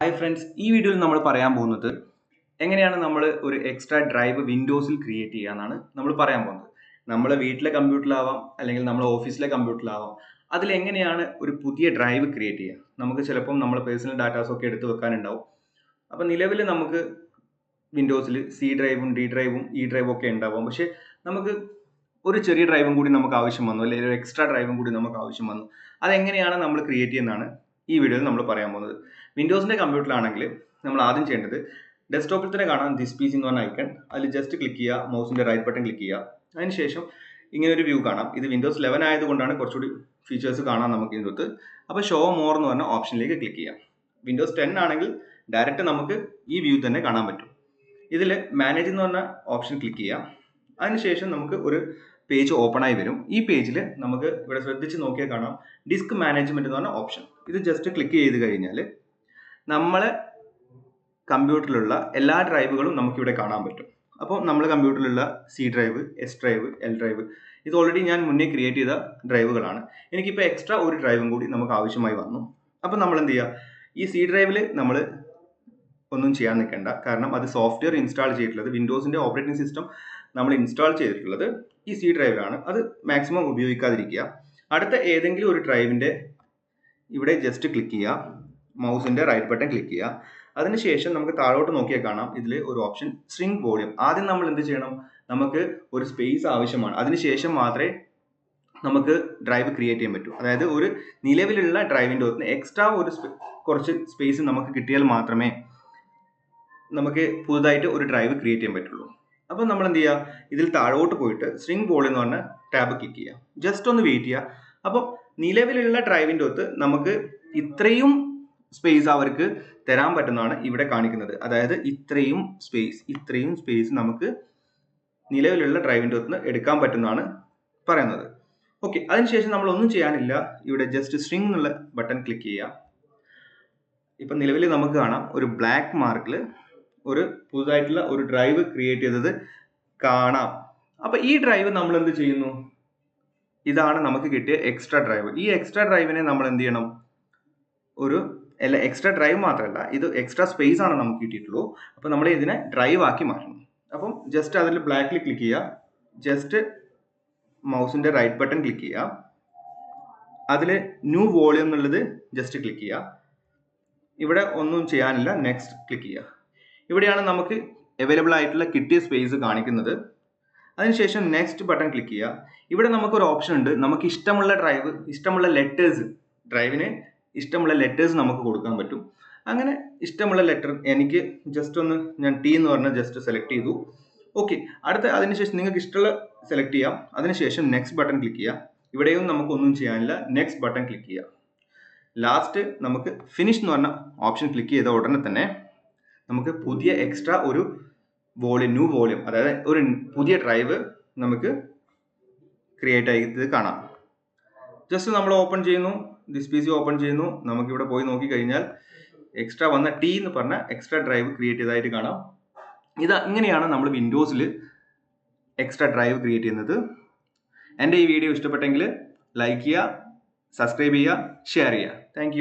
Hi friends ഈ വീഡിയോയിൽ നമ്മൾ പറയാൻ പോകുന്നത് എങ്ങനെയാണ് നമ്മൾ ഒരു എക്സ്ട്രാ ഡ്രൈവ് വിൻഡോസിൽ ക്രിയേറ്റ് ചെയ്യുക എന്നാണ് നമ്മൾ പറയാൻ പോകുന്നത്. നമ്മളെ വീട്ടിലെ കമ്പ്യൂട്ടറിലാവാം അല്ലെങ്കിൽ നമ്മളെ ഓഫീസിലെ കമ്പ്യൂട്ടറിലാവാം അതിൽ എങ്ങനെയാണ് ഒരു പുതിയ ഡ്രൈവ് ക്രിയേറ്റ് ചെയ്യുക? നമുക്ക് ചിലപ്പം നമ്മളെ പേഴ്സണൽ ഡാറ്റാസ് ഒക്കെ എടുത്ത് വെക്കാനുണ്ടാവും. അപ്പം നിലവിൽ നമുക്ക് വിൻഡോസിൽ സി ഡ്രൈവും ഡി ഡ്രൈവും ഇ ഡ്രൈവും ഒക്കെ ഉണ്ടാവും. പക്ഷേ നമുക്ക് ഒരു ചെറിയ ഡ്രൈവും കൂടി നമുക്ക് ആവശ്യം വന്നു അല്ലെങ്കിൽ ഒരു എക്സ്ട്രാ ഡ്രൈവും കൂടി നമുക്ക് ആവശ്യം വന്നു. അതെങ്ങനെയാണ് നമ്മൾ ക്രിയേറ്റ് ചെയ്യുന്നതാണ്? ഈ വീഡിയോയിൽ നമ്മൾ പറയാൻ പോകുന്നത്. വിൻഡോസിന്റെ കമ്പ്യൂട്ടറിലാണെങ്കിൽ നമ്മൾ ആദ്യം ചെയ്യേണ്ടത് ഡെസ്ക്ടോപ്പിൽ തന്നെ കാണാം ദിസ് പീസ് എന്ന് പറഞ്ഞ ഐക്കൺ അതിൽ ജസ്റ്റ് ക്ലിക്ക് ചെയ്യുക മൗസിന്റെ റൈറ്റ് ബട്ടൺ ക്ലിക്ക് ചെയ്യുക. അതിനുശേഷം ഇങ്ങനെ ഒരു വ്യൂ കാണാം. ഇത് വിൻഡോസ് ലെവൻ ആയതുകൊണ്ടാണ് കുറച്ചുകൂടി ഫീച്ചേഴ്സ് കാണാൻ നമുക്ക് ഇതിനകത്ത് അപ്പോൾ ഷോ മോർ എന്ന് പറഞ്ഞ ഓപ്ഷനിലേക്ക് ക്ലിക്ക് ചെയ്യാം. വിൻഡോസ് ടെൻ ആണെങ്കിൽ ഡയറക്റ്റ് നമുക്ക് ഈ വ്യൂ തന്നെ കാണാൻ പറ്റും. ഇതിൽ മാനേജ് എന്ന് പറഞ്ഞ ഓപ്ഷൻ ക്ലിക്ക് ചെയ്യാം. അതിനുശേഷം നമുക്ക് ഒരു പേജ് ഓപ്പൺ ആയി വരും. ഈ പേജിൽ നമുക്ക് ഇവിടെ ശ്രദ്ധിച്ച് നോക്കിയാൽ കാണാം. ഡിസ്ക് മാനേജ്മെന്റ് എന്ന് പറഞ്ഞ ഓപ്ഷൻ ഇത് ജസ്റ്റ് ക്ലിക്ക് ചെയ്ത് കഴിഞ്ഞാൽ നമ്മൾ കമ്പ്യൂട്ടറിലുള്ള എല്ലാ ഡ്രൈവുകളും നമുക്കിവിടെ കാണാൻ പറ്റും. അപ്പോൾ നമ്മൾ കമ്പ്യൂട്ടറിലുള്ള C drive S drive L drive ഇത് ഓൾറെഡി ഞാൻ മുന്നേ ക്രിയേറ്റ് ചെയ്ത ഡ്രൈവുകളാണ് എനിക്കിപ്പോൾ എക്സ്ട്രാ ഒരു ഡ്രൈവും കൂടി നമുക്ക് ആവശ്യമായി വന്നു. അപ്പോൾ നമ്മൾ എന്ത് ചെയ്യുക ഈ സി ഡ്രൈവിൽ നമ്മൾ ഒന്നും ചെയ്യാൻ നിൽക്കേണ്ട. കാരണം അത് സോഫ്റ്റ്വെയർ ഇൻസ്റ്റാൾ ചെയ്തിട്ടുള്ളത് വിൻഡോസിന്റെ ഓപ്പറേറ്റിംഗ് സിസ്റ്റം നമ്മൾ ഇൻസ്റ്റാൾ ചെയ്തിട്ടുള്ളത് ഈ സി ഡ്രൈവാണ് അത് മാക്സിമം ഉപയോഗിക്കാതിരിക്കുക. അടുത്ത ഏതെങ്കിലും ഒരു ഡ്രൈവിന്റെ ഇവിടെ ജസ്റ്റ് ക്ലിക്ക് ചെയ്യുക. മൗസിന്റെ റൈറ്റ് ബട്ടൺ ക്ലിക്ക് ചെയ്യുക. അതിനുശേഷം നമുക്ക് താഴോട്ട് നോക്കിയാൽ കാണാം. ഇതിൽ ഒരു ഓപ്ഷൻ സ്ട്രിങ് വോളിയം ആദ്യം നമ്മൾ എന്ത് ചെയ്യണം? നമുക്ക് ഒരു സ്പേസ് ആവശ്യമാണ്. അതിനുശേഷം മാത്രമേ നമുക്ക് ഡ്രൈവ് ക്രിയേറ്റ് ചെയ്യാൻ പറ്റൂ. അതായത് ഒരു നിലവിലുള്ള ഡ്രൈവിന്റെ അകത്ത് എക്സ്ട്രാ ഒരു കുറച്ച് സ്പേസ് നമുക്ക് കിട്ടിയാൽ മാത്രമേ നമുക്ക് പുതുതായിട്ട് ഒരു ഡ്രൈവ് ക്രിയേറ്റ് ചെയ്യാൻ പറ്റുള്ളൂ. അപ്പോൾ നമ്മൾ എന്ത് ചെയ്യുക ഇതിൽ താഴോട്ട് പോയിട്ട് സ്ട്രിങ് ബോൾ എന്ന് പറഞ്ഞ ടാബ് ക്ലിക്ക് ചെയ്യുക ജസ്റ്റ് ഒന്ന് വെയിറ്റ് ചെയ്യുക അപ്പോൾ നിലവിലുള്ള ഡ്രൈവിന്റെ ഒത്ത് നമുക്ക് ഇത്രയും സ്പേസ് അവർക്ക് തരാൻ പറ്റുന്നതാണ് ഇവിടെ കാണിക്കുന്നത്. അതായത് ഇത്രയും സ്പേസ് ഇത്രയും സ്പേസ് നമുക്ക് നിലവിലുള്ള ഡ്രൈവിന്റെ ഒത്ത് എടുക്കാൻ പറ്റുന്നതാണ് പറയുന്നത്. ഓക്കെ അതിനുശേഷം നമ്മൾ ഒന്നും ചെയ്യാനില്ല. ഇവിടെ ജസ്റ്റ് സ്ട്രിങ് എന്നുള്ള ബട്ടൺ ക്ലിക്ക് ചെയ്യുക ഇപ്പം നിലവിൽ നമുക്ക് കാണാം ഒരു ബ്ലാക്ക് മാർക്കിൽ ഒരു പുതുതായിട്ടുള്ള ഒരു ഡ്രൈവ് ക്രിയേറ്റ് ചെയ്തത് കാണാം. അപ്പൊ ഈ ഡ്രൈവ് നമ്മൾ എന്ത് ചെയ്യുന്നു? ഇതാണ് നമുക്ക് കിട്ടിയ എക്സ്ട്രാ ഡ്രൈവ് ഈ എക്സ്ട്രാ ഡ്രൈവിനെ നമ്മൾ എന്ത് ചെയ്യണം? ഒരു അല്ല എക്സ്ട്രാ ഡ്രൈവ് മാത്രമല്ല ഇത് എക്സ്ട്രാ സ്പേസ് ആണ് നമുക്ക് കിട്ടിയിട്ടുള്ളൂ. അപ്പൊ നമ്മൾ ഇതിനെ ഡ്രൈവ് ആക്കി മാറ്റണം. അപ്പം ജസ്റ്റ് അതിൽ ബ്ലാക്കിൽ ക്ലിക്ക് ചെയ്യുക. ജസ്റ്റ് മൗസിന്റെ റൈറ്റ് ബട്ടൺ ക്ലിക്ക് ചെയ്യുക. അതിൽ ന്യൂ വോളിയം എന്നുള്ളത് ജസ്റ്റ് ക്ലിക്ക് ചെയ്യുക. ഇവിടെ ഒന്നും ചെയ്യാനില്ല നെക്സ്റ്റ് ക്ലിക്ക് ചെയ്യുക. ഇവിടെയാണ് നമുക്ക് അവൈലബിൾ ആയിട്ടുള്ള കിട്ടിയ സ്പേസ് കാണിക്കുന്നത്. അതിനുശേഷം നെക്സ്റ്റ് ബട്ടൺ ക്ലിക്ക് ചെയ്യുക. ഇവിടെ നമുക്കൊരു ഓപ്ഷൻ ഉണ്ട്. നമുക്ക് ഇഷ്ടമുള്ള ഡ്രൈവ് ഇഷ്ടമുള്ള ലെറ്റേഴ്സ് ഡ്രൈവിന് ഇഷ്ടമുള്ള ലെറ്റേഴ്സ് നമുക്ക് കൊടുക്കാൻ പറ്റും. അങ്ങനെ ഇഷ്ടമുള്ള ലെറ്റർ എനിക്ക് ജസ്റ്റ് ഒന്ന് ഞാൻ ടി എന്ന് പറഞ്ഞ ജസ്റ്റ് സെലക്ട് ചെയ്തു. ഓക്കെ അടുത്ത അതിനുശേഷം നിങ്ങൾക്ക് ഇഷ്ടമുള്ള സെലക്ട് ചെയ്യാം. അതിനുശേഷം നെക്സ്റ്റ് ബട്ടൺ ക്ലിക്ക് ചെയ്യുക. ഇവിടെയും നമുക്കൊന്നും ചെയ്യാനില്ല. നെക്സ്റ്റ് ബട്ടൺ ക്ലിക്ക് ചെയ്യുക. ലാസ്റ്റ് നമുക്ക് ഫിനിഷ് എന്ന് പറഞ്ഞ ഓപ്ഷൻ ക്ലിക്ക് ചെയ്ത ഉടനെ തന്നെ നമുക്ക് പുതിയ എക്സ്ട്രാ ഒരു വോളിയം ന്യൂ വോളിയം അതായത് ഒരു പുതിയ ഡ്രൈവ് നമുക്ക് ക്രിയേറ്റ് ആയത് കാണാം. ജസ്റ്റ് നമ്മൾ ഓപ്പൺ ചെയ്യുന്നു. ദിസ് പി സി ഓപ്പൺ ചെയ്യുന്നു. നമുക്കിവിടെ പോയി നോക്കി കഴിഞ്ഞാൽ എക്സ്ട്രാ വന്ന ടി എന്ന് പറഞ്ഞ എക്സ്ട്രാ ഡ്രൈവ് ക്രിയേറ്റ് ചെയ്തതായിട്ട് കാണാം. ഇത് ഇങ്ങനെയാണ് നമ്മൾ വിൻഡോസിൽ എക്സ്ട്രാ ഡ്രൈവ് ക്രിയേറ്റ് ചെയ്യുന്നത്. എന്റെ ഈ വീഡിയോ ഇഷ്ടപ്പെട്ടെങ്കിൽ ലൈക്ക് ചെയ്യുക സബ്സ്ക്രൈബ് ചെയ്യുക ഷെയർ ചെയ്യുക. താങ്ക്